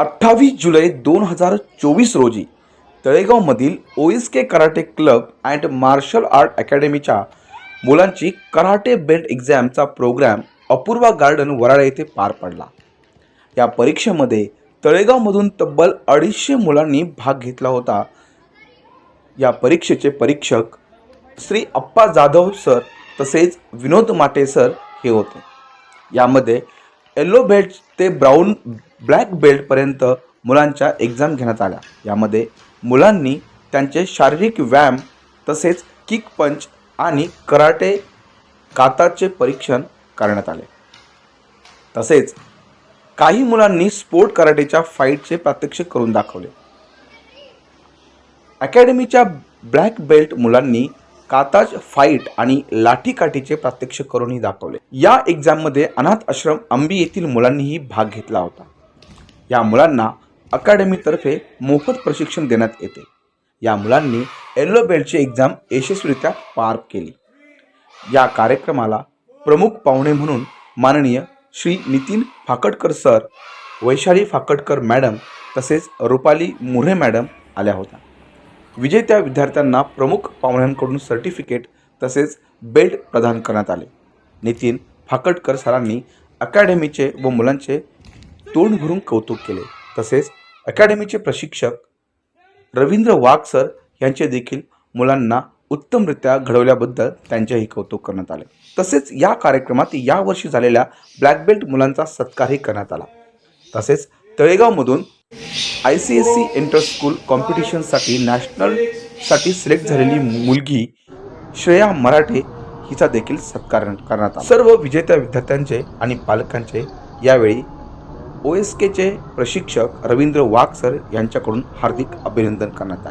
अठ्ठावीस जुलै दोन हजार चोवीस रोजी तळेगावमधील O S K karate club and martial art अकॅडमीच्या मुलांची कराटे बेल्ट एक्झामचा प्रोग्रॅम अपूर्वा गार्डन वराडा येथे पार पडला. या परीक्षेमध्ये तळेगावमधून तब्बल अडीचशे मुलांनी भाग घेतला होता. या परीक्षेचे परीक्षक श्री अप्पा जाधव सर तसेच विनोद माटे सर हे होते. यामध्ये येल्लो बेल्ट ते ब्राऊन ब्लॅक बेल्टपर्यंत मुलांच्या एक्झाम घेण्यात आल्या. यामध्ये मुलांनी त्यांचे शारीरिक व्यायाम तसेच किक पंच आणि कराटे काताचे परीक्षण करण्यात आले. तसेच काही मुलांनी स्पोर्ट कराटेच्या फाईटचे प्रात्यक्षिक करून दाखवले. अकॅडमीच्या ब्लॅक बेल्ट मुलांनी काताज फाईट आणि लाठीकाठीचे प्रात्यक्षिक करूनही दाखवले. या एक्झाममध्ये अनाथ आश्रम आंबी येथील मुलांनीही भाग घेतला होता. या मुलांना अकॅडमीतर्फे मोफत प्रशिक्षण देण्यात येते. या मुलांनी येल्लो बेल्टची एक्झाम यशस्वीरित्या पार केली. या कार्यक्रमाला प्रमुख पाहुणे म्हणून माननीय श्री नितीन फाकटकर सर वैशाली फाकटकर मॅडम तसेच रुपाली मुरे मॅडम आल्या होत्या. विजेत्या विद्यार्थ्यांना प्रमुख पाहुण्यांकडून सर्टिफिकेट तसेच बेल्ट प्रदान करण्यात आले. नितीन फाकटकर सरांनी अकॅडमीचे व मुलांचे तोंड भरून कौतुक केले. तसेच अकॅडमीचे प्रशिक्षक रवींद्र वाघ सर यांचे देखील मुलांना उत्तमरित्या घडवल्याबद्दल त्यांचेही कौतुक करण्यात आले. तसेच या कार्यक्रमात यावर्षी झालेल्या ब्लॅक बेल्ट मुलांचा सत्कारही करण्यात आला. तसेच तळेगावमधून I C S C inter school कॉम्पिटिशनसाठी नॅशनलसाठी सिलेक्ट झालेली मुलगी श्रेया मराठे हिचा देखील सत्कार करण्यात आला. सर्व विजेत्या विद्यार्थ्यांचे आणि पालकांचे यावेळी ओ एस केचे प्रशिक्षक रवींद्र वाघ सर यांच्याकडून हार्दिक अभिनंदन करण्यात आले.